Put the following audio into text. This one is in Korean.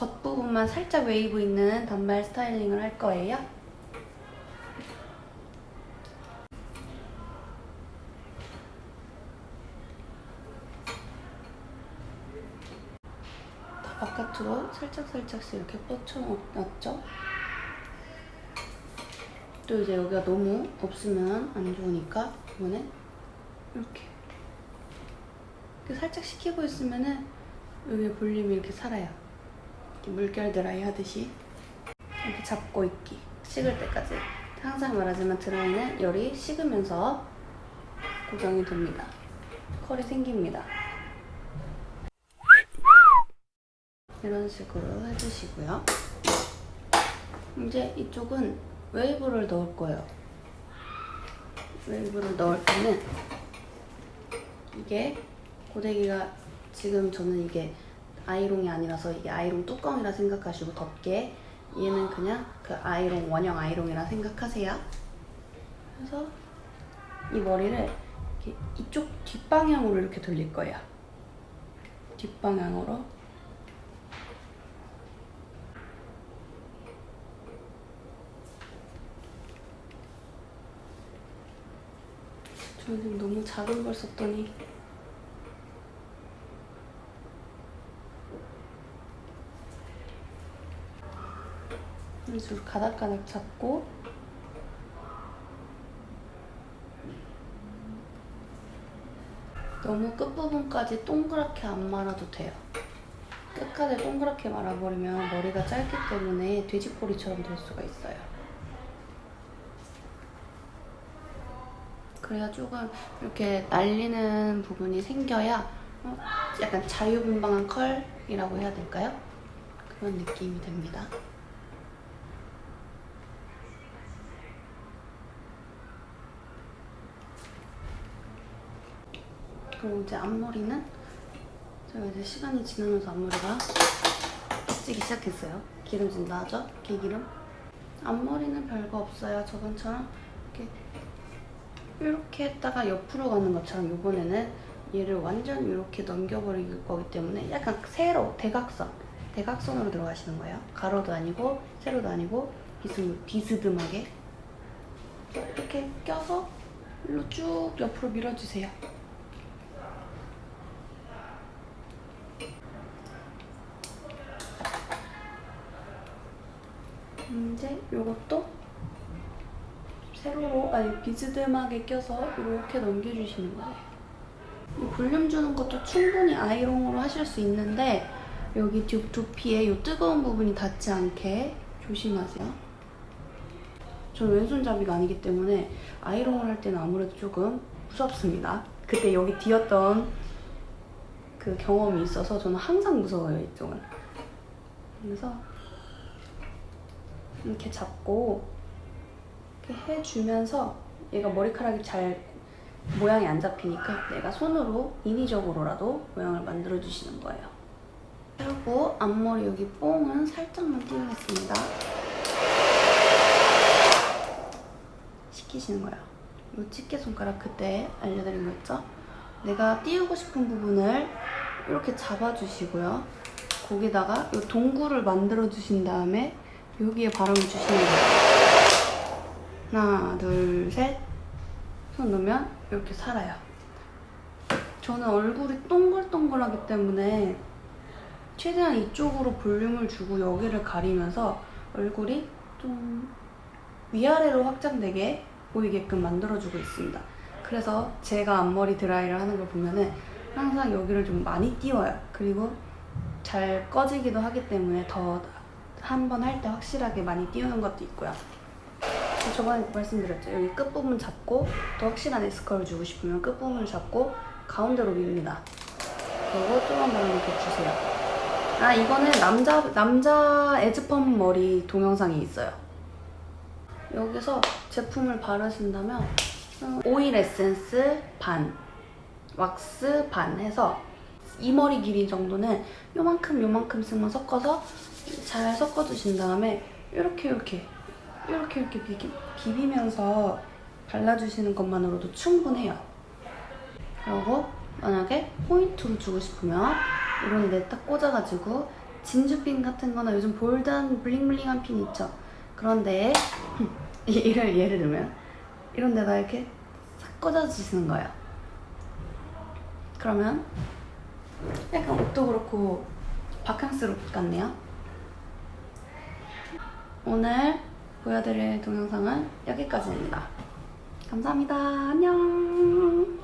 겉부분만 살짝 웨이브 있는 단발 스타일링을 할 거예요. 다 바깥으로 살짝살짝씩 이렇게 뻗쳐놨죠? 또 이제 여기가 너무 없으면 안 좋으니까 이번에 이렇게 이렇게 살짝 식히고 있으면은 여기 볼륨이 이렇게 살아요. 물결 드라이 하듯이 이렇게 잡고 있기 식을 때까지 항상 말하지만 드라이는 열이 식으면서 고정이 됩니다. 컬이 생깁니다. 이런 식으로 해주시고요. 이제 이쪽은 웨이브를 넣을 거예요. 웨이브를 넣을 때는 이게 고데기가 지금 저는 이게 아이롱이 아니라서 이게 아이롱 뚜껑이라 생각하시고 덮개 얘는 그냥 그 아이롱 원형 아이롱이라 생각하세요. 그래서 이 머리를 이쪽 뒷방향으로 이렇게 돌릴 거예요. 뒷방향으로 저는 너무 작은 걸 썼더니 식으로 가닥가닥 잡고 너무 끝부분까지 동그랗게 안 말아도 돼요. 끝까지 동그랗게 말아버리면 머리가 짧기 때문에 돼지꼬리처럼 될 수가 있어요. 그래야 조금 이렇게 날리는 부분이 생겨야 어, 약간 자유분방한 컬이라고 해야 될까요? 그런 느낌이 됩니다. 그리고 이제 앞머리는 제가 이제 시간이 지나면서 앞머리가 찌기 시작했어요. 기름진다 하죠? 개기름. 앞머리는 별거 없어요. 저번처럼 이렇게 이렇게 했다가 옆으로 가는 것처럼 이번에는 얘를 완전 이렇게 넘겨버릴 거기 때문에 약간 세로 대각선 대각선으로 들어가시는 거예요. 가로도 아니고 세로도 아니고 비스, 비스듬하게 이렇게 껴서 일로 쭉 옆으로 밀어주세요. 이제 이것도 세로로 아니 비스듬하게 껴서 이렇게 넘겨주시는 거예요. 이 볼륨 주는 것도 충분히 아이롱으로 하실 수 있는데 여기 두, 두피에 이 뜨거운 부분이 닿지 않게 조심하세요. 저는 왼손잡이가 아니기 때문에 아이롱을 할 때는 아무래도 조금 무섭습니다. 그때 여기 뒤었던 그 경험이 있어서 저는 항상 무서워요, 이쪽은. 그래서 이렇게 잡고 이렇게 해주면서 얘가 머리카락이 잘 모양이 안 잡히니까 내가 손으로 인위적으로라도 모양을 만들어 주시는 거예요. 그리고 앞머리 여기 뽕은 살짝만 띄우겠습니다. 시키시는 거예요. 이 집게 손가락 그때 알려드린 거 있죠? 내가 띄우고 싶은 부분을 이렇게 잡아주시고요. 거기다가 이 동굴을 만들어 주신 다음에 여기에 바람을 주시는 거예요. 하나, 둘, 셋. 손 넣으면 이렇게 살아요. 저는 얼굴이 동글동글하기 때문에 최대한 이쪽으로 볼륨을 주고 여기를 가리면서 얼굴이 좀 위아래로 확장되게 보이게끔 만들어주고 있습니다. 그래서 제가 앞머리 드라이를 하는 걸 보면은 항상 여기를 좀 많이 띄워요. 그리고 잘 꺼지기도 하기 때문에 더 한 번 할 때 확실하게 많이 띄우는 것도 있고요. 저번에 말씀드렸죠. 여기 끝부분 잡고 더 확실한 에스컬을 주고 싶으면 끝부분을 잡고 가운데로 밉니다. 그리고 더 이렇게 주세요. 아 이거는 남자 남자 에즈펌 머리 동영상이 있어요. 여기서 제품을 바르신다면 음, 오일 에센스 반, 왁스 반 해서 이 머리 길이 정도는 요만큼 요만큼씩만 섞어서 잘 섞어주신 다음에 이렇게 이렇게 이렇게 이렇게 비비, 비비면서 발라주시는 것만으로도 충분해요. 그리고 만약에 포인트로 주고 싶으면 이런 데 딱 꽂아가지고 진주핀 같은 거나 요즘 볼드한 블링블링한 핀 있죠? 그런데 이를 예를 들면 이런 데다 이렇게 싹 꽂아주시는 거예요. 그러면 약간 옷도 그렇고 바캉스 룩 같네요. 오늘 보여드릴 동영상은 여기까지입니다. 감사합니다. 안녕.